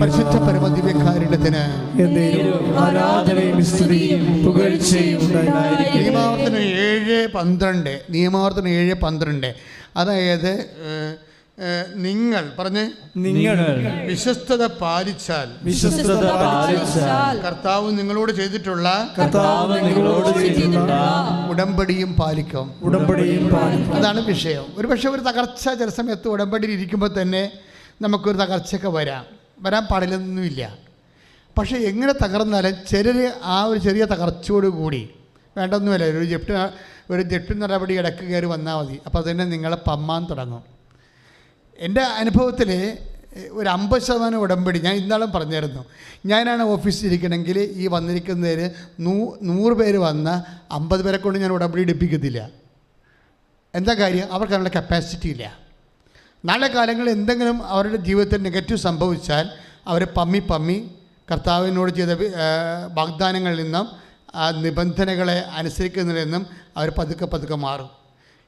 പരിശുദ്ധ പരമദിവ്യകാരുണ്യത്തിന് ആരാധനയും സ്തുതിയും പുകഴ്ചയും നിയമാവർത്തനം ഏഴ് പന്ത്രണ്ട് നിയമാവർത്തനം ഏഴ് പന്ത്രണ്ട്. അതായത് നിങ്ങൾ പറഞ്ഞ്. നിങ്ങൾ വിശ്വസ്തത പാലിച്ചാൽ വിശ്വസ്തത പാലിച്ചാൽ കർത്താവ് നിങ്ങളോട് ചെയ്തിട്ടുള്ള കർത്താവ് നിങ്ങളോട് ചെയ്തിട്ടുള്ള ഉടമ്പടിയും പാലിക്കും. ഉടമ്പടിയും പാലിക്കും. അതാണ് വിഷയം. ഒരു പക്ഷെ ഒരു തകർച്ച ചില സമയത്ത് ഉടമ്പടിയിൽ ഇരിക്കുമ്പോൾ തന്നെ നമുക്കൊരു തകർച്ചയൊക്കെ വരാം. വരാൻ പാടില്ലെന്നൊന്നുമില്ല പക്ഷേ എങ്ങനെ തകർന്നാലും ചിലർ ആ ഒരു ചെറിയ തകർച്ചയോട് കൂടി വേണ്ടൊന്നുമില്ല ഒരു ജെപ്റ്റ് ഒരു ജെപ്റ്റ് നടപടി ഇടയ്ക്ക് കയറി വന്നാൽ മതി. അപ്പോൾ തന്നെ നിങ്ങളെ പമ്മാൻ തുടങ്ങും. എന്റെ അനുഭവത്തിൽ ഒരു അമ്പത് ശതമാനം ഉടമ്പടി ഞാൻ ഇന്നാളും പറഞ്ഞിരുന്നു. ഞാനാണ് ഓഫീസിൽ ഇരിക്കണമെങ്കിൽ ഈ വന്നിരിക്കുന്നതിൽ നൂ നൂറ് പേര് വന്ന അമ്പത് പേരെ കൊണ്ട് ഞാൻ ഉടമ്പടി എടുപ്പിക്കത്തില്ല. എന്താ കാര്യം? അവർക്ക് അതിനുള്ള കപ്പാസിറ്റി ഇല്ല. നാളെ കാലങ്ങളിൽ എന്തെങ്കിലും അവരുടെ ജീവിതത്തിൽ നെഗറ്റീവ് സംഭവിച്ചാൽ അവർ പമ്മി പമ്മി കർത്താവിനോട് ചെയ്ത വാഗ്ദാനങ്ങളിൽ നിന്നും ആ നിബന്ധനകളെ അനുസരിക്കുന്നതിൽ നിന്നും അവർ പതുക്കെ പതുക്കെ മാറും.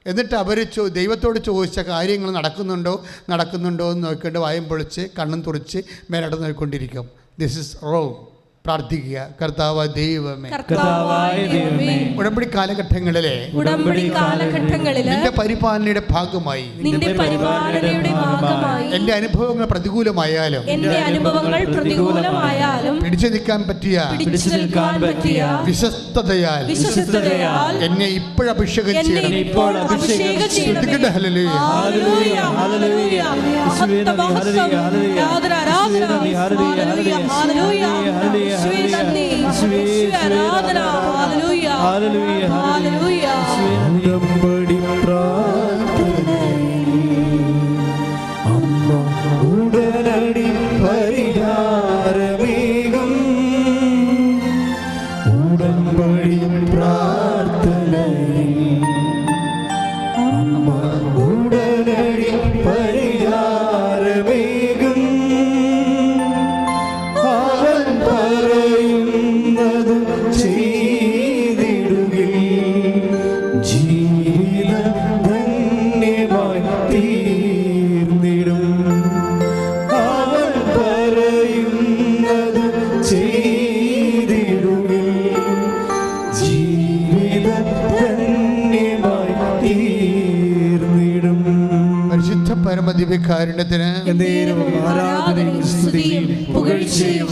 എന്നിട്ട് അവർ ചോ ദൈവത്തോട് ചോദിച്ച കാര്യങ്ങൾ നടക്കുന്നുണ്ടോ നടക്കുന്നുണ്ടോ എന്ന് നോക്കിക്കൊണ്ട് വായും പൊളിച്ച് കണ്ണും തുറിച്ച് മേലോട്ട് നോക്കിക്കൊണ്ടിരിക്കും ദിസ് ഇസ് റോങ് പ്രാർത്ഥിക്കുക കർത്താവ് ദൈവമേ കർത്താവായ ദൈവമേ ഉടമ്പടി കാലഘട്ടങ്ങളിലെ ഉടമ്പടി കാലഘട്ടങ്ങളിലെ നിന്റെ പരിപാലനയുടെ ഭാഗമായി നിന്റെ പരിപാലനയുടെ ഭാഗമായി എന്റെ അനുഭവങ്ങൾ പ്രതികൂലമായാലും എന്റെ അനുഭവങ്ങൾ പ്രതികൂലമായാലും പിടിച്ചു നിൽക്കാൻ പറ്റിയ പിടിച്ചു നിൽക്കാൻ പറ്റിയ വിശ്വസ്തതയാൽ വിശ്വസ്തതയാൽ എന്നെ ഇപ്പോഴഭിഷേകം എന്നെ ചെയ്യണം ഇപ്പോൾ അഭിഷേകം ശ്രദ്ധിക്കട്ടെ, ഹല്ലേലൂയ. Hallelujah, hallelujah. ഹല്ലേലൂയ, ഹല്ലേലൂയ. നന്ദി. ഹല്ലേലൂയ. ഹല്ലേലൂയ, ഹല്ലേലൂയ. ഉടമ്പടി അമ്മ ഉടനടി പരിഹാരമേകും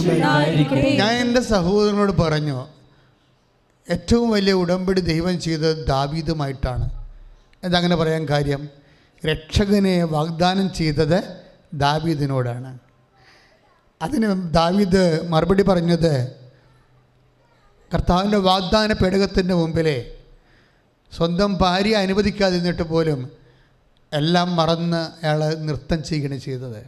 ഉണ്ടായിരിക്കട്ടെ. ഞാൻ എന്റെ സഹോദരനോട് പറഞ്ഞു ഏറ്റവും വലിയ ഉടമ്പടി ദൈവം ചെയ്തത് ദാവീദുമായിട്ടാണ്. എന്തങ്ങനെ പറയാൻ കാര്യം? രക്ഷകനെ വാഗ്ദാനം ചെയ്തത് ദാവീദിനോടാണ്. അതിന് ദാവീദ് മറുപടി പറഞ്ഞത് കർത്താവിന്റെ വാഗ്ദാന പേടകത്തിന്റെ മുമ്പിലെ സ്വന്തം ഭാര്യ അനുവദിക്കാതിരുന്നിട്ട് പോലും എല്ലാം മറന്ന് അയാൾ നൃത്തം ചെയ്യുകയാണ് ചെയ്തത്.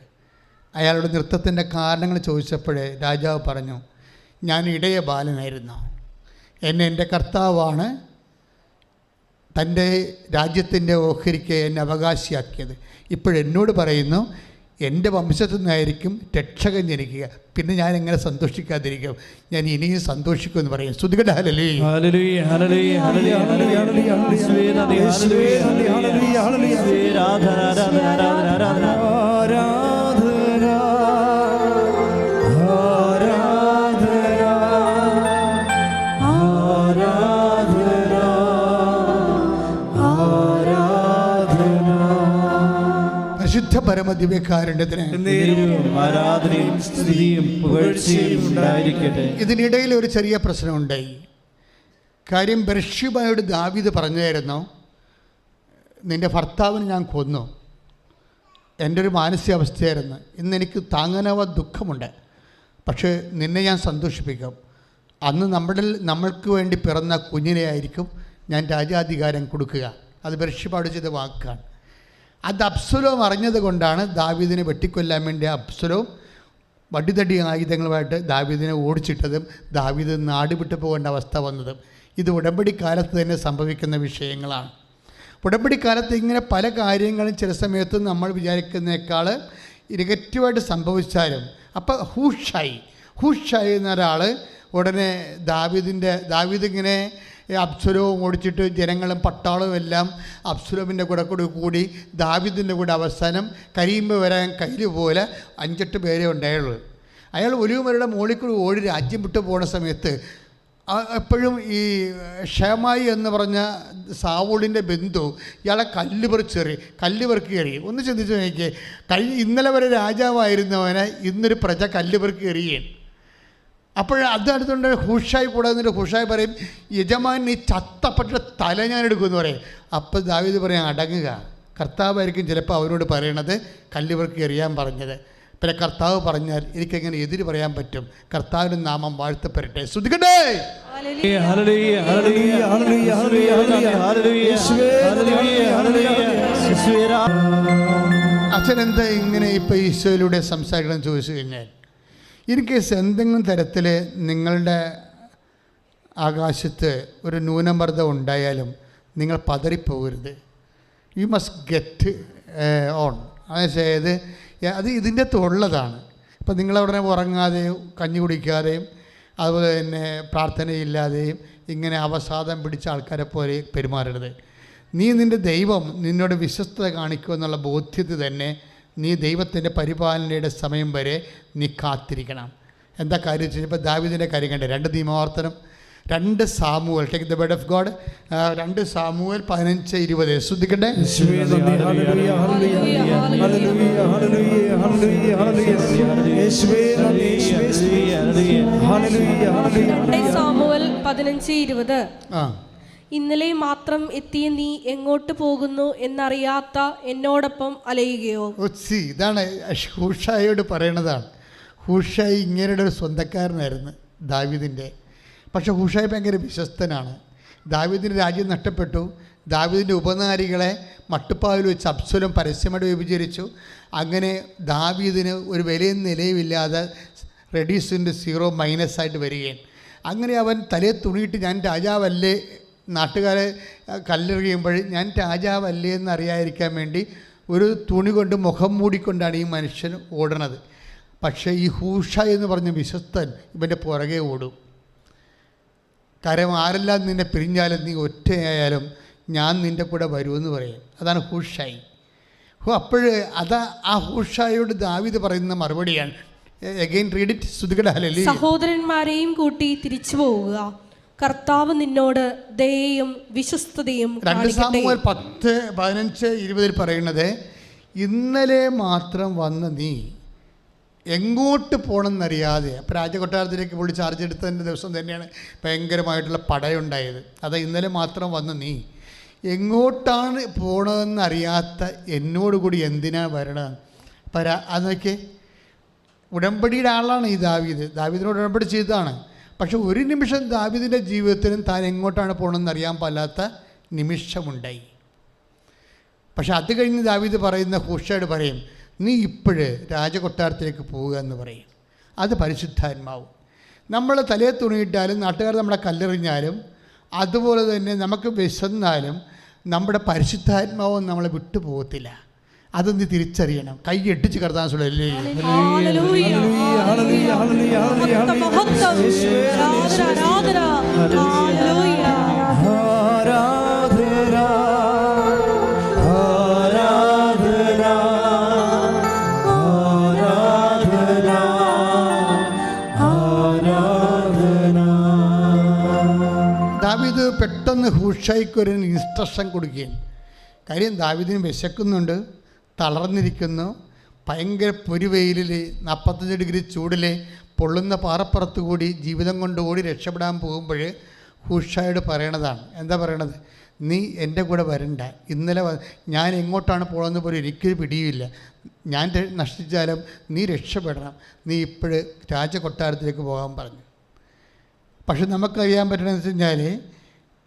അയാളുടെ നൃത്തത്തിന്റെ കാരണങ്ങൾ ചോദിച്ചപ്പോഴേ രാജാവ് പറഞ്ഞു ഞാൻ ഇടയ ബാലനായിരുന്നു. എന്നെ എന്റെ കർത്താവാണ് തന്റെ രാജ്യത്തിന്റെ ഓഹരിക്ക് എന്നെ അവകാശിയാക്കിയത്. ഇപ്പോഴെന്നോട് പറയുന്നു എന്റെ വംശത്തിൽ നിന്നായിരിക്കും രക്ഷകൻ ജനിക്കുക പിന്നെ ഞാൻ എങ്ങനെ സന്തോഷിക്കാതിരിക്കും ഞാൻ ഇനിയും സന്തോഷിക്കും എന്ന് പറയും ശ്രുതികട ഹലലേ ആരാധന ആരാധന ആരാധന ആരാധന പരിശുദ്ധ പരമദിവ്യകാരുണ്യത്തിന് ആരാധനയും സ്തുതിയും പുകഴ്ചയും ഉണ്ടായിരിക്കട്ടെ. ഇതിനിടയിൽ ഒരു ചെറിയ പ്രശ്നമുണ്ടായി കാര്യം ബർഷിബായോട് ദാവീദ് പറഞ്ഞായിരുന്നു നിന്റെ ഭർത്താവിന് ഞാൻ കൊന്നു. എന്റെ ഒരു മാനസികാവസ്ഥയായിരുന്നു. ഇന്ന് എനിക്ക് താങ്ങാനാവ ദുഃഖമുണ്ട്. പക്ഷേ നിന്നെ ഞാൻ സന്തോഷിപ്പിക്കും. അന്ന് നമ്മുടെ നമ്മൾക്ക് വേണ്ടി പിറന്ന കുഞ്ഞിനെ ആയിരിക്കും ഞാൻ രാജാധികാരം കൊടുക്കുക. അത് ബർഷിബാട് ചെയ്ത വാക്കാണ്. അത് അപ്സലോം അറിഞ്ഞത് കൊണ്ടാണ് ദാവീദിനെ വെട്ടിക്കൊല്ലാൻ വേണ്ടി അപ്സലോം വടിതടി ആയുധങ്ങളുമായിട്ട് ദാവീദിനെ ഓടിച്ചിട്ടതും ദാവീദ് നാട് വിട്ടു പോകേണ്ട അവസ്ഥ വന്നതും. ഇത് ഉടമ്പടി കാലത്ത് തന്നെ സംഭവിക്കുന്ന വിഷയങ്ങളാണ്. ഉടമ്പടി കാലത്ത് ഇങ്ങനെ പല കാര്യങ്ങളും ചില സമയത്ത് നമ്മൾ വിചാരിക്കുന്നേക്കാൾ നെഗറ്റീവായിട്ട് സംഭവിച്ചാലും അപ്പോൾ ഹൂഷായി. ഹൂഷായി എന്ന ഒരാൾ ഉടനെ ദാവീദിന്റെ ദാവീദ് ഇങ്ങനെ അബ്സുലവും ഓടിച്ചിട്ട് ജനങ്ങളും പട്ടാളവും എല്ലാം അപ്സുരവിന്റെ കൂടെ കൂടി കൂടി ദാവിദിന്റെ കൂടെ അവസാനം കരിയുമ്പോൾ വരാൻ കയ്യിൽ പോലെ അഞ്ചെട്ട് പേരെ ഉണ്ടായുള്ളൂ. അയാൾ ഒലിവുമലയുടെ മുകളിൽ കൂടി ഓടി രാജ്യം വിട്ടു പോണ സമയത്ത് എപ്പോഴും ഈ ക്ഷേമായി എന്ന് പറഞ്ഞ സാവൂളിന്റെ ബന്ധു ഇയാളെ കല്ല് പറിച്ചേറി കല്ല് പെറുക്കി കയറി. ഒന്ന് ചിന്തിച്ച് നോക്കിയേ കഴിഞ്ഞ ഇന്നലെ വരെ രാജാവായിരുന്നവനെ ഇന്നൊരു പ്രജ കല്ല് പെറുക്കി എറിയുകയാണ് അപ്പോൾ അത് അടുത്തുകൊണ്ട് ഹുഷായി കൂടെ എന്നിട്ട് ഹുഷായി പറയും യജമാൻ നീ ചത്തപ്പെട്ട തല ഞാൻ എടുക്കുമെന്ന് പറയും. അപ്പോൾ ദാവീദ് പറയാം അടങ്ങുക. കർത്താവായിരിക്കും ചിലപ്പോൾ അവരോട് പറയണത് കല്ലിവർക്ക് എറിയാൻ പറഞ്ഞത്. പിന്നെ കർത്താവ് പറഞ്ഞാൽ എനിക്കെങ്ങനെ എതിര് പറയാൻ പറ്റും. കർത്താവിന്റെ നാമം വാഴ്ത്തപ്പെടട്ടെ. ശ്രദ്ധിക്കട്ടെ? ഹല്ലേലൂയ. Hallelujah hallelujah hallelujah hallelujah hallelujah hallelujah ഹല്ലേലൂയ യേശുവേ രാ- അച്ഛൻ എന്താ ഇങ്ങനെ ഇപ്പം ഈശോയിലൂടെ സംസാരിക്കണം ചോദിച്ചു കഴിഞ്ഞാൽ? ഇൻ കേസ് എന്തെങ്കിലും തരത്തിൽ നിങ്ങളുടെ ആകാശത്ത് ഒരു ന്യൂനമർദ്ദം ഉണ്ടായാലും നിങ്ങൾ പതറിപ്പോകരുത്. യു മസ്റ്റ് ഗെറ്റ് ഓൺ അതായത് അത് ഇതിന്റെ തൊള്ളതാണ്. ഇപ്പം നിങ്ങളവിടെ ഉറങ്ങാതെയും കഞ്ഞി കുടിക്കാതെയും അതുപോലെ തന്നെ പ്രാർത്ഥനയില്ലാതെയും ഇങ്ങനെ അവസാദം പിടിച്ച ആൾക്കാരെ പോലെ പെരുമാറരുത്. നീ നിന്റെ ദൈവം നിന്നോട് വിശ്വസ്തത കാണിക്കുമെന്നുള്ള ബോധ്യത തന്നെ നീ ദൈവത്തിന്റെ പരിപാലനയുടെ സമയം വരെ നീ കാത്തിരിക്കണം. എന്താ കാര്യം വെച്ച് കഴിഞ്ഞാൽ ഇപ്പോൾ ദാവിദിന്റെ കാര്യം കണ്ടേ. രണ്ട് നിയമാവർത്തനം രണ്ട് Samuel. Take the word of God രണ്ട് സാമുവൽ പതിനഞ്ച് ഇരുപത്. ശ്രദ്ധിക്കട്ടെ യേശുവേ ഹല്ലേലൂയ ഹല്ലേലൂയ ഹല്ലേലൂയ ഹല്ലേലൂയ ഹല്ലേലൂയ ഹല്ലേലൂയ യേശുവേ നന്ദി. യേശുവേ സ്തുതി. ഹല്ലേലൂയ ഹല്ലേലൂയ രണ്ടേ സാമുവൽ പതിനഞ്ച് ഇരുപത്. ആ. ഇന്നലെ മാത്രം എത്തിയ നീ എങ്ങോട്ട് പോകുന്നു എന്നറിയാത്ത എന്നോടൊപ്പം അലയുകയോ? സി ഇതാണ് ഹൂഷായോട് പറയണതാണ്. ഹൂഷായി ഇങ്ങനെയുടെ ഒരു സ്വന്തക്കാരനായിരുന്നു ദാവിദിന്റെ. പക്ഷേ ഹൂഷായി ഭയങ്കര വിശ്വസ്തനാണ്. ദാവിദിന്റെ രാജ്യം നഷ്ടപ്പെട്ടു. ദാവിദിന്റെ ഉപനാരികളെ മട്ടുപ്പാവിൽ വെച്ച് അബ്സുലം പരസ്യമായിട്ട് വ്യഭിചരിച്ചു അങ്ങനെ ദാവീദിന് ഒരു വിലയും നിലയുമില്ലാതെ റെഡീസിന്റെ സീറോ മൈനസ് ആയിട്ട് വരികയാണ്. അങ്ങനെ അവൻ തലയെ തുണിയിട്ട് ഞാൻ രാജാവല്ലേ നാട്ടുകാരെ കല്ലെറിയുമ്പോൾ ഞാൻ രാജാവല്ലേ എന്ന് അറിയാതിരിക്കാൻ വേണ്ടി ഒരു തുണി കൊണ്ട് മുഖം മൂടിക്കൊണ്ടാണ് ഈ മനുഷ്യൻ ഓടണത്. പക്ഷേ ഈ ഹൂഷ എന്ന് പറഞ്ഞ വിശ്വസ്തൻ ഇവന്റെ പുറകെ ഓടും. കാരണം ആരെല്ലാം നിന്നെ പിരിഞ്ഞാലും നീ ഒറ്റയായാലും ഞാൻ നിന്റെ കൂടെ വരുമെന്ന് പറയും. അതാണ് ഹൂഷായി. ഹോ അപ്പോഴ് അതാ ആ ഹൂഷായോട് ദാവിദ് പറയുന്ന മറുപടിയാണ്. എഗെയിൻ റീഡ് ഇറ്റ് സഹോദരന്മാരെയും കൂട്ടി തിരിച്ചു പോവുക. കർത്താവ് നിന്നോട് ദയയും വിശ്വസ്തയും രണ്ട് സാമൂഹ്യ പത്ത് പതിനഞ്ച് ഇരുപതിൽ പറയുന്നത് ഇന്നലെ മാത്രം വന്ന നീ എങ്ങോട്ട് പോകണമെന്നറിയാതെ അപ്പോൾ രാജകൊട്ടാരത്തിലേക്ക് പുള്ളി ചാർജ് എടുത്തതിന്റെ ദിവസം തന്നെയാണ് ഭയങ്കരമായിട്ടുള്ള പടയുണ്ടായത്. അത് ഇന്നലെ മാത്രം വന്ന് നീ എങ്ങോട്ടാണ് പോകണമെന്നറിയാത്ത എന്നോട് കൂടി എന്തിനാ വരണത് പരാ അതൊക്കെ ഉടമ്പടിയുടെ ആളാണ് ഈ ദാവീദ്. ദാവീദിനോട് ഉടമ്പടി ചെയ്തതാണ്. പക്ഷെ ഒരു നിമിഷം ദാവിദിന്റെ ജീവിതത്തിലും താൻ എങ്ങോട്ടാണ് പോകണമെന്ന് അറിയാൻ പാലാത്ത നിമിഷമുണ്ടായി. പക്ഷെ അത് കഴിഞ്ഞ് ദാവിദ് പറയുന്ന ഹുഷയോട് പറയും നീ ഇപ്പോഴ് രാജകൊട്ടാരത്തിലേക്ക് പോവുക എന്ന് പറയും. അത് പരിശുദ്ധാത്മാവും. നമ്മൾ തലയെ തുണിയിട്ടാലും നാട്ടുകാർ നമ്മളെ കല്ലെറിഞ്ഞാലും അതുപോലെ തന്നെ നമുക്ക് വിശന്നാലും നമ്മുടെ പരിശുദ്ധാത്മാവും നമ്മളെ വിട്ടു പോകത്തില്ല അത് നീ തിരിച്ചറിയണം? കൈ എട്ടിച്ച് ദാവീദ് പെട്ടെന്ന് ഹൂഷായിക്കൊരു ഇൻസ്ട്രക്ഷൻ കൊടുക്കുകയും കാര്യം ദാവിദിന് വിശക്കുന്നുണ്ട്. തളർന്നിരിക്കുന്നു. ഭയങ്കര പൊരുവെയിലിൽ നാൽപ്പത്തഞ്ച് ഡിഗ്രി ചൂടിൽ പൊള്ളുന്ന പാറപ്പുറത്ത് കൂടി ജീവിതം കൊണ്ട് ഓടി രക്ഷപ്പെടാൻ പോകുമ്പോൾ ഹുഷായോട് പറയണതാണ്. എന്താ പറയണത്? നീ എന്റെ കൂടെ വരണ്ട. ഇന്നലെ ഞാൻ എങ്ങോട്ടാണ് പോകുന്നത് പോലും എനിക്കൊരു പിടിയുമില്ല. ഞാൻ നശിച്ചാലും നീ രക്ഷപ്പെടണം. നീ ഇപ്പോഴ് രാജകൊട്ടാരത്തിലേക്ക് പോകാൻ പറഞ്ഞു. പക്ഷെ നമുക്കറിയാൻ പറ്റണമെന്ന് വെച്ച് കഴിഞ്ഞാൽ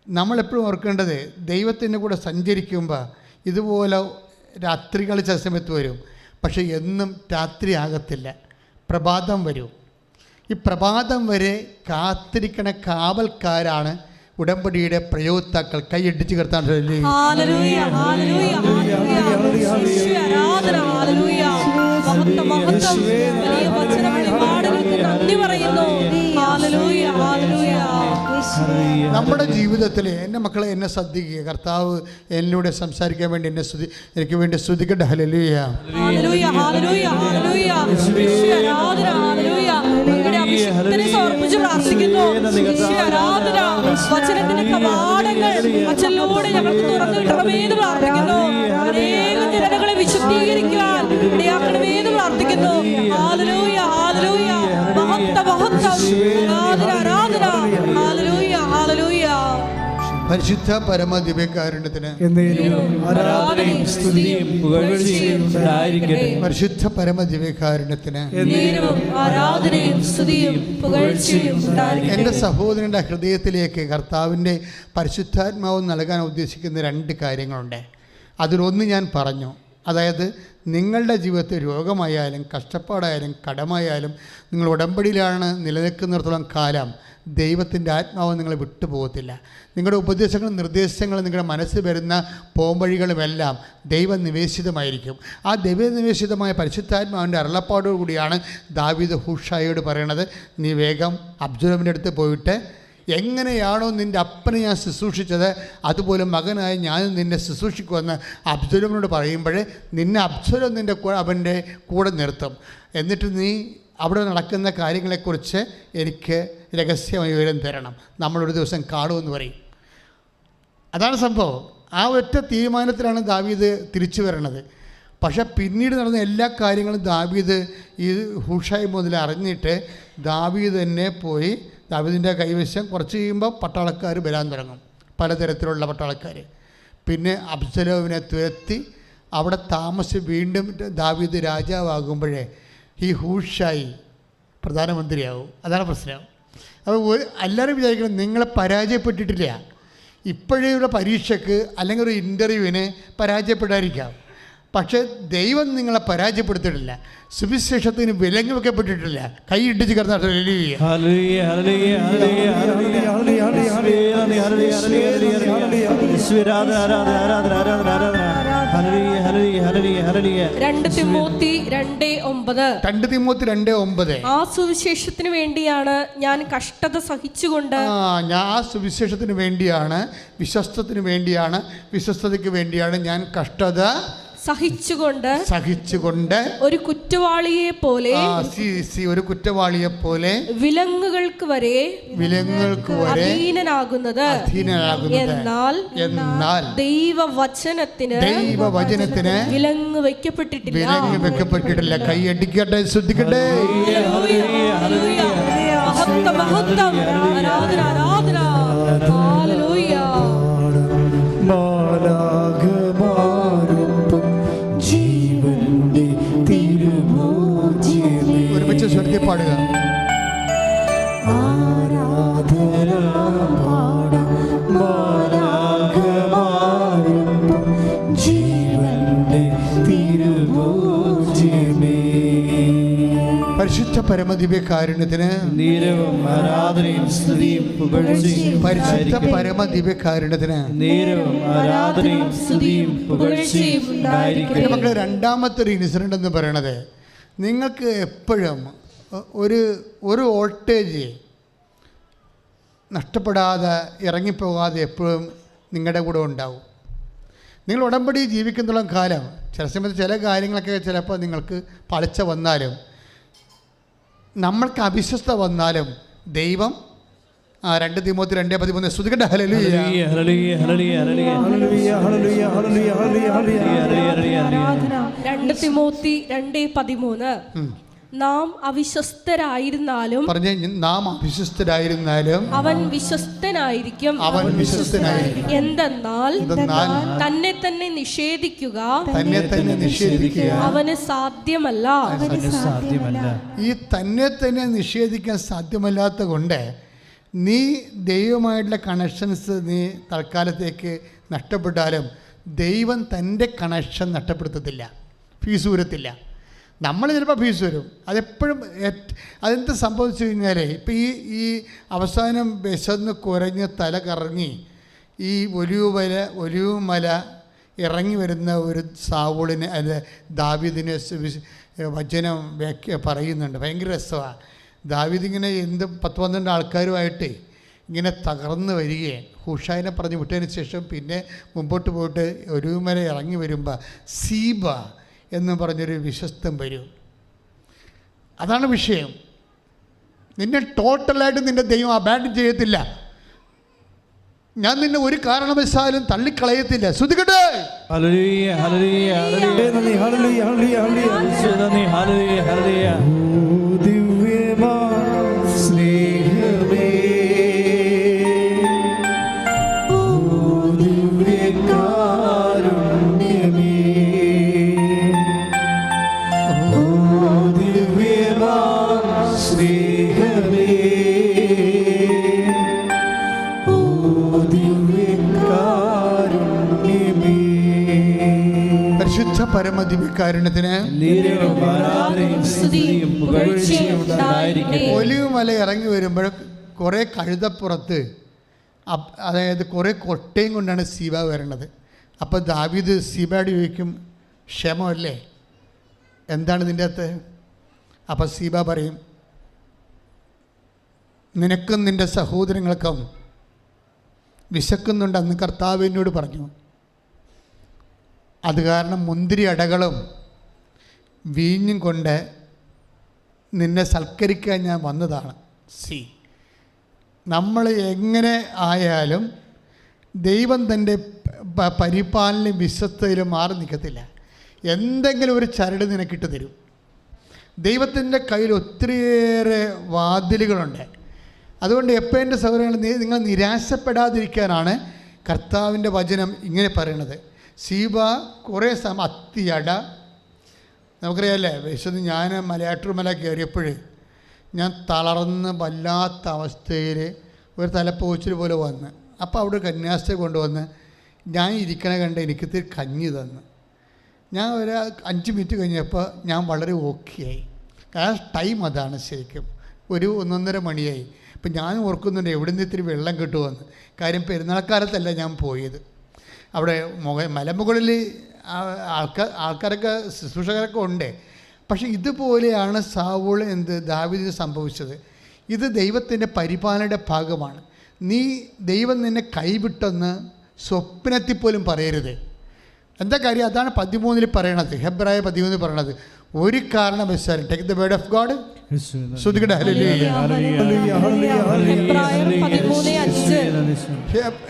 നമ്മളെപ്പോഴും ഓർക്കേണ്ടത് ദൈവത്തിന്റെ കൂടെ സഞ്ചരിക്കുമ്പോൾ ഇതുപോലെ രാത്രികൾ ചില സമയത്ത് വരും. പക്ഷേ എന്നും രാത്രി ആകത്തില്ല. പ്രഭാതം വരും. ഈ പ്രഭാതം വരെ കാത്തിരിക്കണ കാവൽക്കാരാണ് ഉടമ്പടിയുടെ പ്രയോക്താക്കൾ. കൈയടിച്ച് കിടത്താൻ ആരാധന, നമ്മുടെ ജീവിതത്തിൽ എന്റെ മക്കളെ എന്നെ ശ്രദ്ധിക്കുക. കർത്താവ് എന്നിലൂടെ സംസാരിക്കാൻ വേണ്ടി എന്നെ സ്തുതി എനിക്ക് വേണ്ടി സ്തുതിക്കട്ടെ. ഹലലുയ വചനത്തിന്റെ കവാടങ്ങൾ വചനത്തിലൂടെ ഞങ്ങൾക്ക് തുറന്നു കിട്ടണമെന്ന് പ്രാർത്ഥിക്കുന്നു. അനേകം ജനങ്ങളെ വിശുദ്ധീകരിക്കുവാൻ ഇടയാക്കണമെന്ന് പ്രാർത്ഥിക്കുന്നു. ഹാലലൂയ ഹാലലൂയ മഹത്വ മഹത്വം. പരിശുദ്ധ പരമ ദിവ്യകാരുണ്യത്തിന് ആരാധനയും സ്തുതിയും പുകഴ്ചയും ഉണ്ടായിരിക്കട്ടെ. പരിശുദ്ധ പരമ ദിവ്യകാരുണ്യത്തിന് എന്റെ ആരാധനയും സ്തുതിയും പുകഴ്ചയും ഉണ്ടായിരിക്കട്ടെ. എന്റെ സഹോദരന്റെ ഹൃദയത്തിലേക്ക് കർത്താവിന്റെ പരിശുദ്ധാത്മാവ് നൽകാൻ ഉദ്ദേശിക്കുന്ന രണ്ട് കാര്യങ്ങളുണ്ട്. അതിലൊന്ന് ഞാൻ പറഞ്ഞു. അതായത് നിങ്ങളുടെ ജീവിതത്തിൽ രോഗമായാലും കഷ്ടപ്പാടായാലും കടമായാലും നിങ്ങൾ ഉടമ്പടിയിലാണ് നിലനിൽക്കുന്നിടത്തോളം കാലം ദൈവത്തിന്റെ ആത്മാവ് നിങ്ങളെ വിട്ടുപോകത്തില്ല. നിങ്ങളുടെ ഉപദേശങ്ങളും നിർദ്ദേശങ്ങളും നിങ്ങളുടെ മനസ്സിൽ വരുന്ന പോംവഴികളുമെല്ലാം ദൈവനിവേശിതമായിരിക്കും ആ ദൈവനിവേശിതമായ പരിശുദ്ധാത്മാവിന്റെ അരുളപ്പാടോടുകൂടിയാണ് ദാവീദ് ഹുഷായോട് പറയണത്. നീ വേഗം അബ്ദുലമിന്റെ അടുത്ത് പോയിട്ട് എങ്ങനെയാണോ നിന്റെ അപ്പനെ ഞാൻ ശുശ്രൂഷിച്ചത് അതുപോലെ മകനായി ഞാനും നിന്നെ ശുശ്രൂഷിക്കുമെന്ന് അബ്ദുലമിനോട് പറയുമ്പോഴേ നിന്നെ അബ്ദുലം നിന്റെ കൂടെ അവന്റെ കൂടെ നിർത്തും. എന്നിട്ട് നീ അവിടെ നടക്കുന്ന കാര്യങ്ങളെക്കുറിച്ച് എനിക്ക് രഹസ്യമായി വിവരം തരണം. നമ്മളൊരു ദിവസം കാണുമെന്ന് പറയും. അതാണ് സംഭവം. ആ ഒറ്റ തീരുമാനത്തിലാണ് ദാവീദ് തിരിച്ചു വരണത്. പക്ഷേ പിന്നീട് നടന്ന എല്ലാ കാര്യങ്ങളും ദാവീദ് ഈ ഹുഷായി മുതൽ അറിഞ്ഞിട്ട് ദാവീദ് തന്നെ പോയി ദാവീദിന്റെ കൈവശം കുറച്ച് കഴിയുമ്പോൾ പട്ടാളക്കാർ വരാൻ തുടങ്ങും. പലതരത്തിലുള്ള പട്ടാളക്കാർ പിന്നെ അബ്സലോവിനെ തുരത്തി അവിടെ താമസിച്ച് വീണ്ടും ദാവീദ് രാജാവാകുമ്പോഴേ ഈ ഹൂഷായി പ്രധാനമന്ത്രിയാവും. അതാണ് പ്രശ്നം. അപ്പോൾ എല്ലാവരും വിചാരിക്കണം നിങ്ങളെ പരാജയപ്പെട്ടിട്ടില്ല. ഇപ്പോഴേ ഉള്ള പരീക്ഷയ്ക്ക് അല്ലെങ്കിൽ ഒരു ഇന്റർവ്യൂവിന് പരാജയപ്പെടാതിരിക്കാം. പക്ഷേ ദൈവം നിങ്ങളെ പരാജയപ്പെടുത്തിയിട്ടില്ല. സുവിശേഷത്തിന് വിലങ്ങ് വെക്കപ്പെട്ടിട്ടില്ല കൈയിട്ടിച്ച് ആ സുവിശേഷത്തിന് വേണ്ടിയാണ് ഞാൻ കഷ്ടത സഹിച്ചുകൊണ്ട് ആ സുവിശേഷത്തിന് വേണ്ടിയാണ് വിശ്വസ്തത്തിന് വേണ്ടിയാണ് വിശ്വസ്തതയ്ക്ക് വേണ്ടിയാണ് ഞാൻ കഷ്ടത സഹിച്ചുകൊണ്ട് സഹിച്ചുകൊണ്ട് ഒരു കുറ്റവാളിയെ പോലെ ഒരു കുറ്റവാളിയെ പോലെ വിലങ്ങുകൾക്ക് വരെ വിലങ്ങുകൾക്ക് വരെ അധീനനാകുന്നത്. അധീനനാകുന്നത്. എന്നാൽ എന്നാൽ ദൈവവചനത്തിന് ദൈവവചനത്തിന് വിലങ്ങ് വെക്കപ്പെട്ടിട്ടില്ല വിലങ്ങ് വെക്കപ്പെട്ടിട്ടില്ല കൈയടിക്കട്ടെ ശ്രദ്ധിക്കട്ടെ. മഹത്വം മഹത്വം. ആരാധന ആരാധന. പാടുക. പരിശുദ്ധ പരമദിവ്യകാരുണ്യത്തിന് നീരവും സ്തുതിയും പരിശുദ്ധ പരമദിവ്യകാരുണ്യത്തിന് നീരവും സ്തുതിയും മക്കളെ രണ്ടാമത്തെ ഒരു ഇൻസിഡന്റ് എന്ന് പറയണത്. നിങ്ങൾക്ക് എപ്പോഴും ഒരു ഒരു വോൾട്ടേജ് നഷ്ടപ്പെടാതെ ഇറങ്ങിപ്പോകാതെ എപ്പോഴും നിങ്ങളുടെ കൂടെ ഉണ്ടാവും. നിങ്ങൾ ഉടമ്പടി ജീവിക്കുന്നുള്ള കാലം ചില സമയത്ത് ചില കാര്യങ്ങളൊക്കെ ചിലപ്പോൾ നിങ്ങൾക്ക് പളിച്ച വന്നാലും നമ്മൾക്ക് അവിശ്വസ്ത വന്നാലും ദൈവം ആ രണ്ട് തിമോത്തി രണ്ടേ പതിമൂന്ന് ശ്രുതികട്ട ഹലലു രണ്ട് തിമോത്തി രണ്ടേ പതിമൂന്ന്. നാം അവിശ്വസ്തരായിരുന്നാലും പറഞ്ഞു നാം അവിശ്വസ്തരായിരുന്നാലും അവൻ വിശ്വസ്തനായിരിക്കും. അവൻ വിശ്വസ്തനായിരിക്കും. എന്തെന്നാൽ തന്നെ തന്നെ നിഷേധിക്കുക. തന്നെ തന്നെ നിഷേധിക്കുക. അവന് സാധ്യമല്ല. അവന് സാധ്യമല്ല. ഈ തന്നെ തന്നെ നിഷേധിക്കാൻ സാധ്യമല്ലാത്ത കൊണ്ട് നീ ദൈവമായിട്ടുള്ള കണക്ഷൻസ് നീ തൽക്കാലത്തേക്ക് നഷ്ടപ്പെട്ടാലും ദൈവം തന്റെ കണക്ഷൻ നഷ്ടപ്പെടുത്തത്തില്ല. ഫീസ് ഊരത്തില്ല. നമ്മൾ ചിലപ്പോൾ ഫീസ് വരും. അതെപ്പോഴും അതെന്ത് സംഭവിച്ചു കഴിഞ്ഞാൽ ഇപ്പം ഈ ഈ അവസാനം വിശന്ന് കുരഞ്ഞ് തല കറങ്ങി ഈ ഒലിവ് വല ഒലിവ് മല ഇറങ്ങി വരുന്ന ഒരു സാവൂളിനെ അല്ല ദാവിദിനെ വചനം വ്യാഖ്യ പറയുന്നുണ്ട്. ഭയങ്കര രസമാണ് ദാവീദ് ഇങ്ങനെ എന്ത് പത്ത് പന്ത്രണ്ട് ആൾക്കാരുമായിട്ട് ഇങ്ങനെ തകർന്ന് വരികയാണ്. ഹുഷായിനെ പറഞ്ഞു വിട്ടതിന് ശേഷം പിന്നെ മുമ്പോട്ട് പോയിട്ട് ഒരു മല ഇറങ്ങി വരുമ്പോൾ സീബ എന്ന് പറഞ്ഞൊരു വിശ്വസ്തം വരും. അതാണ് വിഷയം. നിന്നെ ടോട്ടലായിട്ട് നിന്റെ ദൈവം അബാൻഡൻ ചെയ്യത്തില്ല. ഞാൻ നിന്നെ ഒരു കാരണവശാലും തള്ളിക്കളയത്തില്ല. ശ്രുതികട്ടെ! ഉണ്ടായിരിക്കട്ടെ. ഒലിവ് മല ഇറങ്ങി വരുമ്പോൾ കുറേ കഴുതപ്പുറത്ത് അതായത് കുറേ കൊട്ടയും കൊണ്ടാണ് സീബ വരണത്. അപ്പോൾ ദാവീദ് സീബയോട് ചോദിക്കും ക്ഷമല്ലേ എന്താണ് നിന്റെ അകത്ത്? അപ്പോൾ സീബ പറയും നിനക്കും നിന്റെ സഹോദരങ്ങൾക്കും വിശക്കുന്നുണ്ടെന്ന് കർത്താവിനോട് പറഞ്ഞു. അത് കാരണം മുന്തിരി അടകളും വീഞ്ഞും കൊണ്ട് നിന്നെ സൽക്കരിക്കാൻ ഞാൻ വന്നതാണ്. സി. നമ്മൾ എങ്ങനെ ആയാലും ദൈവം തന്റെ പരിപാലനം വിശ്വസ്തയിലും മാറി നിൽക്കത്തില്ല. എന്തെങ്കിലും ഒരു ചരട് നിനക്കിട്ട് തരും. ദൈവത്തിന്റെ കയ്യിൽ ഒത്തിരിയേറെ വാതിലുകളുണ്ട്. അതുകൊണ്ട് എപ്പോൾ എന്റെ സഹോദരങ്ങൾ നീ നിങ്ങൾ നിരാശപ്പെടാതിരിക്കാനാണ് കർത്താവിന്റെ വചനം ഇങ്ങനെ പറയണത് സീബ കുറേ സമയം അത്തിയട. നമുക്കറിയാമല്ലേ വിശന്ന് ഞാൻ മലയാറ്റൂർ മല കയറിയപ്പോൾ ഞാൻ തളർന്ന് വല്ലാത്ത അവസ്ഥയിൽ ഒരു തലപ്പോച്ചിൽ പോലെ വന്ന്. അപ്പോൾ അവിടെ കന്യാസ്ത്രീ കൊണ്ടുവന്ന് ഞാൻ ഇരിക്കണ കണ്ട് എനിക്കിത്തിരി കഞ്ഞി തന്ന്. ഞാൻ ഒരു അഞ്ച് മിനിറ്റ് കഴിഞ്ഞപ്പോൾ ഞാൻ വളരെ ഓക്കെയായി. കാരണം ടൈം അതാണ് ശരിക്കും. ഒരു ഒന്നൊന്നര മണിയായി. അപ്പം ഞാൻ ഓർക്കുന്നുണ്ട് എവിടെ നിന്ന് ഇത്തിരി വെള്ളം കിട്ടുമെന്ന്. കാര്യം പെരുന്നാൾക്കാലത്തല്ല ഞാൻ പോയത്. അവിടെ മുഖ മലമുകളിൽ ആൾക്കാർ ആൾക്കാരൊക്കെ ശുശ്രൂഷകരൊക്കെ ഉണ്ട്. പക്ഷെ ഇതുപോലെയാണ് സാവൂൾ എന്ത് ദാവിദിന് സംഭവിച്ചത്. ഇത് ദൈവത്തിന്റെ പരിപാലനയുടെ ഭാഗമാണ്. നീ ദൈവം നിന്നെ കൈവിട്ടെന്ന് സ്വപ്നത്തിൽ പോലും പറയരുത്. എന്താ കാര്യം? അതാണ് പതിമൂന്നിൽ പറയണത്. ഹെബ്രായ പതിമൂന്നിൽ പറയണത്. ഒരു കാരണവശാലും take the word of God ശ്രദ്ധിക്കട്ടെ ഹല്ലേലൂയ.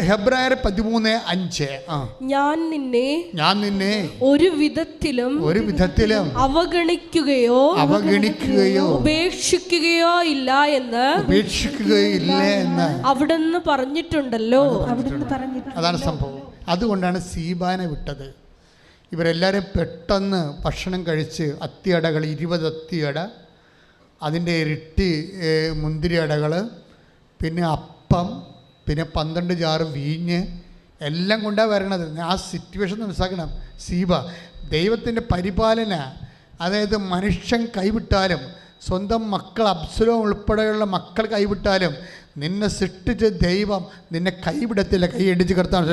ഹെബ്രായർ പതിമൂന്ന് അഞ്ച്. ഞാൻ നിന്നെ ഞാൻ നിന്നെ ഒരു വിധത്തിലും ഒരു വിധത്തിലും അവഗണിക്കുകയോ അവഗണിക്കുകയോ ഉപേക്ഷിക്കുകയോ ഇല്ല എന്ന് ഉപേക്ഷിക്കുകയില്ല എന്ന് അവിടുന്ന് പറഞ്ഞിട്ടുണ്ടല്ലോ. അതാണ് സംഭവം. അതുകൊണ്ടാണ് സീബാനെ വിട്ടത്. ഇവരെല്ലാവരും പെട്ടെന്ന് ഭക്ഷണം കഴിച്ച് അത്തിയടകൾ ഇരുപത് അത്തിയട അതിന്റെ ഇരട്ടി ഏഹ്, മുന്തിരി അടകൾ പിന്നെ അപ്പം പിന്നെ പന്ത്രണ്ട് ജാറ് വീഞ്ഞ് എല്ലാം കൊണ്ടാണ് വരണത്. ആ സിറ്റുവേഷൻ മനസ്സിലാക്കണം. സീബ ദൈവത്തിന്റെ പരിപാലന അതായത് മനുഷ്യൻ കൈവിട്ടാലും സ്വന്തം മക്കൾ അബ്സലോ ഉൾപ്പെടെയുള്ള മക്കൾ കൈവിട്ടാലും നിന്നെ സൃഷ്ടിച്ച ദൈവം നിന്നെ കൈവിടത്തില്ല കൈ എടിച്ച് ഇടിച്ച് കിടത്താൻ.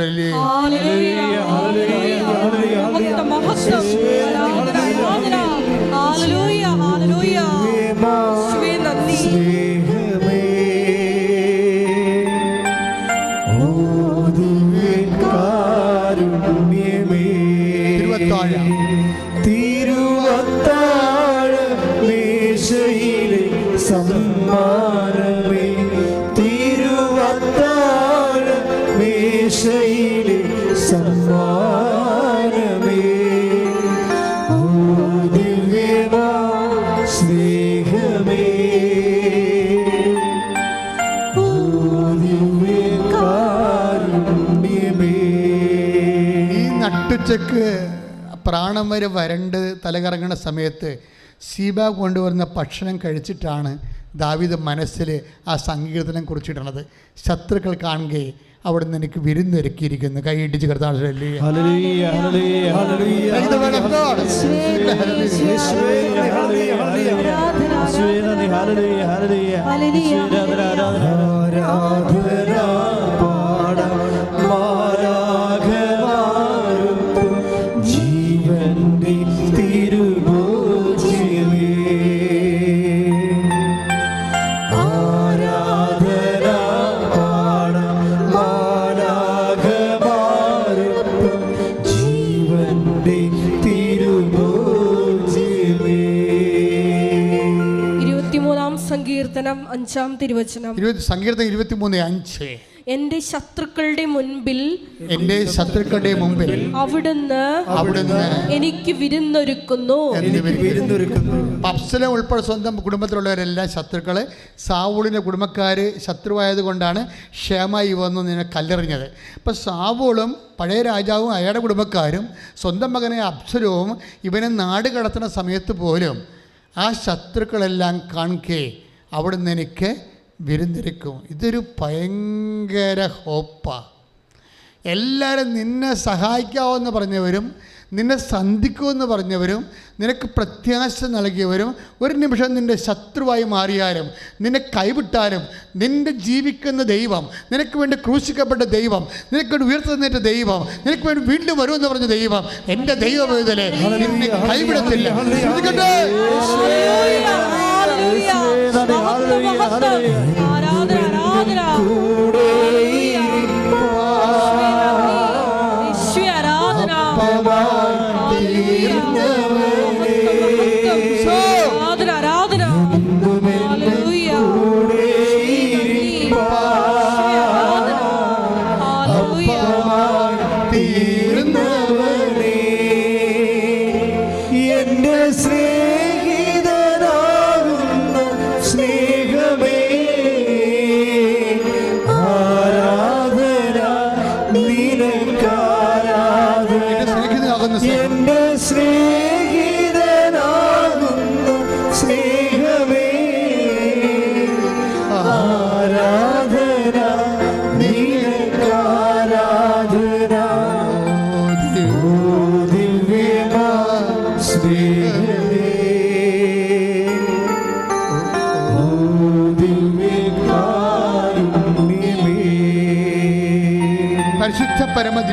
പ്രാണം വരെ വരണ്ട് തലകറങ്ങുന്ന സമയത്ത് സീബ കൊണ്ടുവരുന്ന ഭക്ഷണം കഴിച്ചിട്ടാണ് ദാവിദ് മനസ്സിൽ ആ സങ്കീർത്തനം കുറിച്ചിടുന്നത് ശത്രുക്കൾ കാണുകയെ അവിടെ നിന്ന് എനിക്ക് വിരുന്നൊരുക്കിയിരിക്കുന്നു. കൈയിട്ടിച്ച് ഇടിച്ച് ഹല്ലേലൂയ. അഞ്ചാം തിരുവചനം. ഇരുപത്തി സങ്കീർത്തനം ഇരുപത്തിമൂന്ന് അഞ്ച്. എന്റെ ശത്രുക്കളുടെ മുൻപിൽ എന്റെ ശത്രുക്കളുടെ മുൻപിൽ അവിടുന്ന് അവിടുന്ന് എനിക്ക് വിരുന്നൊരുക്കുന്നു. പപ്സലം ഉൾപ്പെടെ സ്വന്തം കുടുംബത്തിലുള്ളവരെല്ലാം ശത്രുക്കളെ സാവൂളിന്റെ കുടുംബക്കാർ ശത്രുവായത് കൊണ്ടാണ് ക്ഷേമായി വന്നു നിന്നെ കല്ലെറിഞ്ഞത്. അപ്പോൾ സാവൂളും പഴയ രാജാവും അയാളുടെ കുടുംബക്കാരും സ്വന്തം മകനെ അപ്സരവും ഇവനെ നാട് കടത്തുന്ന സമയത്ത് പോലും ആ ശത്രുക്കളെല്ലാം കാണിക്കേ അവിടുന്ന് എനിക്ക് വിരുന്നിരിക്കും. ഇതൊരു ഭയങ്കര ഹോപ്പാണ് എല്ലാവരും നിന്നെ സഹായിക്കാമെന്ന് പറഞ്ഞവരും നിന്നെ സന്ധിക്കുമെന്ന് പറഞ്ഞവരും നിനക്ക് പ്രത്യാശ നൽകിയവരും ഒരു നിമിഷം നിന്റെ ശത്രുവായി മാറിയാലും നിന്നെ കൈവിട്ടാലും നിന്റെ ജീവിക്കുന്ന ദൈവം നിനക്ക് വേണ്ടി ക്രൂശിക്കപ്പെട്ട ദൈവം നിനക്ക് വേണ്ടി ഉയർത്തുന്നേറ്റ ദൈവം നിനക്ക് വേണ്ടി വീണ്ടും വരുമെന്ന് പറഞ്ഞ ദൈവം എന്റെ ദൈവവേദലെ നിന്നെ കൈവിടത്തില്ല. മഹത്വം. ആരാധന, ആരാധന.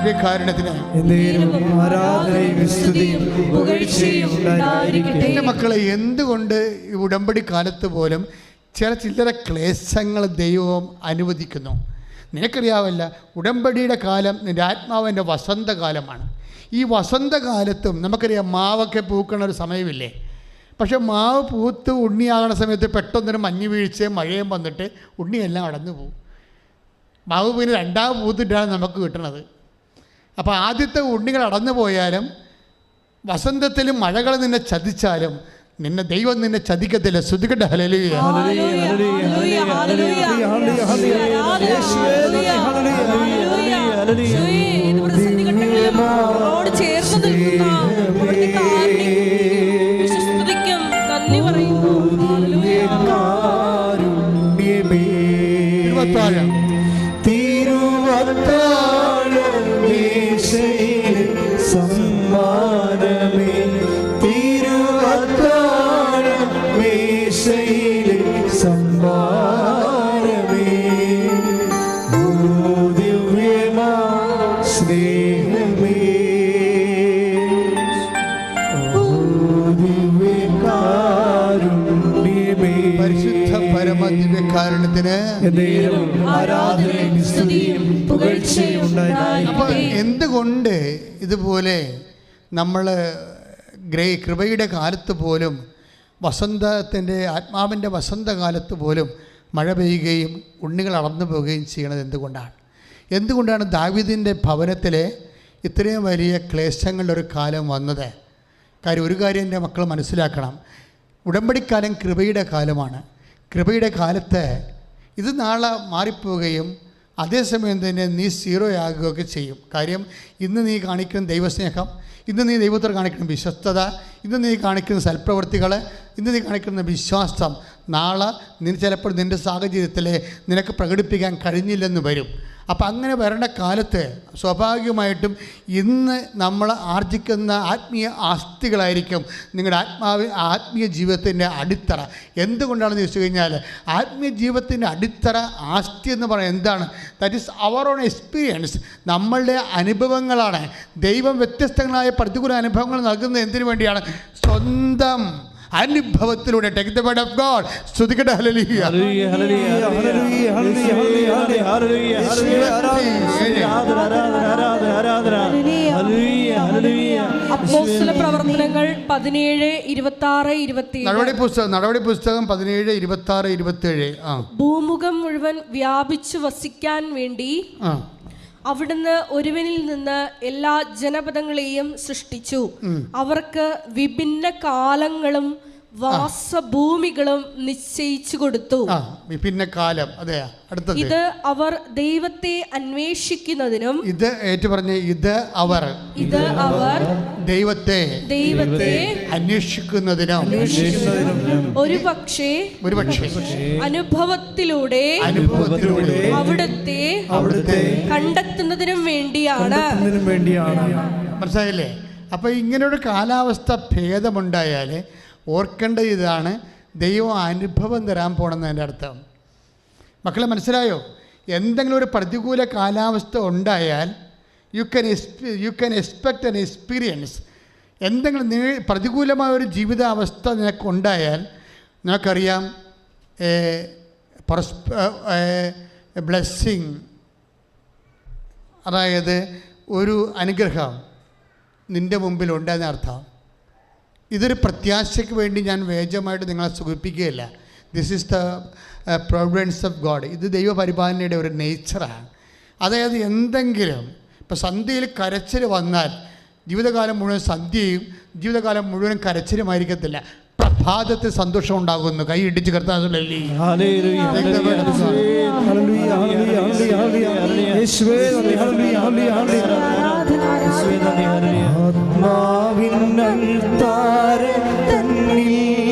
പരമ ദിവ്യകാരണത്തിന് എന്റെ മക്കളെ എന്തുകൊണ്ട് ഈ ഉടമ്പടി കാലത്ത് പോലും ചില ചില്ലറ ക്ലേശങ്ങൾ ദൈവം അനുവദിക്കുന്നു? നിനക്കറിയാവല്ല ഉടമ്പടിയുടെ കാലം നിന്റെ ആത്മാവിന്റെ വസന്തകാലമാണ്. ഈ വസന്തകാലത്തും നമുക്കറിയാം മാവൊക്കെ പൂക്കണ ഒരു സമയമില്ലേ? പക്ഷെ മാവ് പൂത്ത് ഉണ്ണിയാകണ സമയത്ത് പെട്ടെന്നൊരു മഞ്ഞ് വീഴ്ചയും മഴയും വന്നിട്ട് ഉണ്ണിയെല്ലാം അടഞ്ഞു പോകും മാവ് പിന്നെ രണ്ടാം പൂത്തിട്ടാണ് നമുക്ക് കിട്ടണത്. അപ്പോൾ ആദ്യത്തെ ഉണ്ണികൾ അടന്നു പോയാലും വസന്തത്തിലും മഴകൾ നിന്നെ ചതിച്ചാലും നിന്നെ ദൈവം നിന്നെ ചതിക്കത്തില്ല ശ്രുതിക്കട്ടെ ഹലലുയ ഹല്ലേലൂയ, സമ്മാനമേ തിരുവത്താഴമേശയിലെ സമ്മാനമേ ഓ ദിവ്യമാ സ്നേഹമേ. പരിശുദ്ധ പരമ ദിവ്യകാരണത്തിന് ആരാധനയും സ്തുതിയും എന്തുകൊണ്ട് ഇതുപോലെ നമ്മൾ ഗ്രേ കൃപയുടെ കാലത്ത് പോലും വസന്തത്തിന്റെ ആത്മാവിന്റെ വസന്തകാലത്ത് പോലും മഴ പെയ്യുകയും ഉണ്ണികൾ അളന്നു പോവുകയും ചെയ്യണത് എന്തുകൊണ്ടാണ്? എന്തുകൊണ്ടാണ് ദാവിദിന്റെ ഭവനത്തിലെ ഇത്രയും വലിയ ക്ലേശങ്ങളുടെ ഒരു കാലം വന്നത്? കാര്യം ഒരു കാര്യം എന്റെ മക്കൾ മനസ്സിലാക്കണം. ഉടമ്പടിക്കാലം കൃപയുടെ കാലമാണ്. കൃപയുടെ കാലത്ത് ഇത് നാളെ മാറിപ്പോവുകയും അതേസമയം തന്നെ നീ സീറോ ആകുകയൊക്കെ ചെയ്യും. കാര്യം ഇന്ന് നീ കാണിക്കുന്ന ദൈവസ്നേഹം ഇന്ന് നീ ദൈവത്തോട് കാണിക്കുന്ന വിശ്വസ്തത ഇന്ന് നീ കാണിക്കുന്ന സൽപ്രവൃത്തികൾ ഇന്ന് നീ കാണിക്കുന്ന വിശ്വാസം നാളെ നീ ചിലപ്പോൾ നിന്റെ സാഹചര്യത്തിൽ നിനക്ക് പ്രകടിപ്പിക്കാൻ കഴിഞ്ഞില്ലെന്ന് വരും. അപ്പം അങ്ങനെ വരേണ്ട കാലത്ത് സ്വാഭാവികമായിട്ടും ഇന്ന് നമ്മൾ ആർജിക്കുന്ന ആത്മീയ ആസ്തികളായിരിക്കും നിങ്ങളുടെ ആത്മാവ് ആത്മീയ ജീവിതത്തിന്റെ അടിത്തറ. എന്തുകൊണ്ടാണെന്ന് ചോദിച്ചു കഴിഞ്ഞാൽ ആത്മീയ ജീവിതത്തിന്റെ അടിത്തറ ആസ്തി എന്ന് പറയുന്നത് എന്താണ്? That is our own experience നമ്മളുടെ അനുഭവങ്ങളാണ്. ദൈവം വ്യത്യസ്തങ്ങളായ പ്രതികൂല അനുഭവങ്ങൾ നൽകുന്നത് എന്തിനു വേണ്ടിയാണ്? സ്വന്തം അനുഭവത്തിലൂടെ take the word of God സ്തുതിക്കട്ടെ hallelujah. Hallelujah hallelujah hallelujah, hallelujah, hallelujah, ആരാധന ആരാധന ആരാധന ആരാധന ഹല്ലേലൂയ. ഹല്ലേലൂയ അപ്പോസ്തല പ്രവർത്തനങ്ങൾ പതിനേഴ് ഇരുപത്തി ആറ് ഇരുപത്തി നടപടി പുസ്തകം നടപടി പുസ്തകം പതിനേഴ് ഇരുപത്തി ആറ് ഇരുപത്തേഴ്. ആ. ഭൂമുഖം മുഴുവൻ വ്യാപിച്ചു വസിക്കാൻ വേണ്ടി ആ. അവിടുന്ന് ഒരുവനിൽ നിന്ന് എല്ലാ ജനപദങ്ങളെയും സൃഷ്ടിച്ചു. അവർക്ക് വിഭിന്ന കാലങ്ങളും വാസഭൂമികളും നിശ്ചയിച്ചു കൊടുത്തു. പിന്നെ കാലം അതെ അടുത്തത്. ഇത് അവർ ദൈവത്തെ അന്വേഷിക്കുന്നതിനും ഇത് ഏറ്റു പറഞ്ഞ ഇത് അവർ ഇത് അവർ ദൈവത്തെ ദൈവത്തെ അന്വേഷിക്കുന്നതിനും. ഒരു പക്ഷേ ഒരു പക്ഷേ. അനുഭവത്തിലൂടെ അനുഭവത്തിലൂടെ അവിടുത്തെ അവിടുത്തെ കണ്ടെത്തുന്നതിനും വേണ്ടിയാണ്. വേണ്ടിയാണ്. മനസ്സിലായില്ലേ? അപ്പൊ ഇങ്ങനെ ഒരു കാലാവസ്ഥ ഭേദമുണ്ടായാൽ ഓർക്കേണ്ട ഇതാണ്. ദൈവം അനുഭവം തരാൻ പോണെന്നതിന്റെ അർത്ഥം. മക്കളെ മനസ്സിലായോ? എന്തെങ്കിലും ഒരു പ്രതികൂല കാലാവസ്ഥ ഉണ്ടായാൽ you can you can expect an experience എന്തെങ്കിലും നീ പ്രതികൂലമായ ഒരു ജീവിതാവസ്ഥ നിനക്കുണ്ടായാൽ നിനക്കറിയാം ബ്ലെസ്സിങ് അതായത് ഒരു അനുഗ്രഹം നിന്റെ മുമ്പിലുണ്ടെന്ന് അർത്ഥം ഇതൊരു പ്രത്യാശയ്ക്ക് വേണ്ടി ഞാൻ വേജമായിട്ട് നിങ്ങളെ സുഖിപ്പിക്കുകയില്ല. This is the providence of God ഇത് ദൈവപരിപാലനയുടെ ഒരു നേച്ചറാണ് അതായത് എന്തെങ്കിലും ഇപ്പോൾ സന്ധ്യയിൽ കരച്ചിൽ വന്നാൽ ജീവിതകാലം മുഴുവൻ സന്ധ്യയും ജീവിതകാലം മുഴുവൻ കരച്ചിലുമായിരിക്കത്തില്ല. പ്രഭാതത്തിൽ സന്തോഷം ഉണ്ടാകുന്നു. കൈ ഇടിച്ച് കർത്താവില്ലേ ഹല്ലേലൂയ. ആത്മാവിൻ താര തന്നിൽ